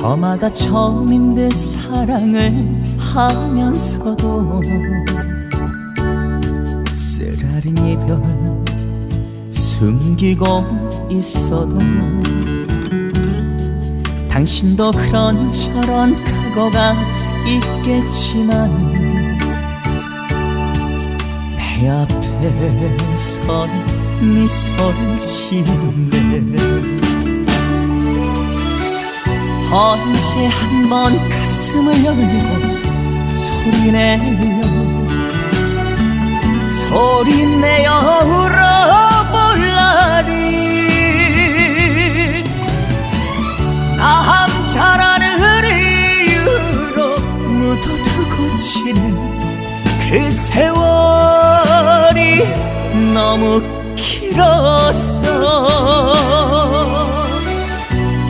저마다 처음인 듯 사랑을 하면서도 쓰라린 이별 숨기고 있어도 당신도 그런 저런 각오가 있겠지만 내 앞에 선 미소를 짓네 언제 한 번 가슴을 열고 소리내요 소리내어 울어볼라니 남자라는 이유로 묻어두고 지는 그 세월이 너무 길었어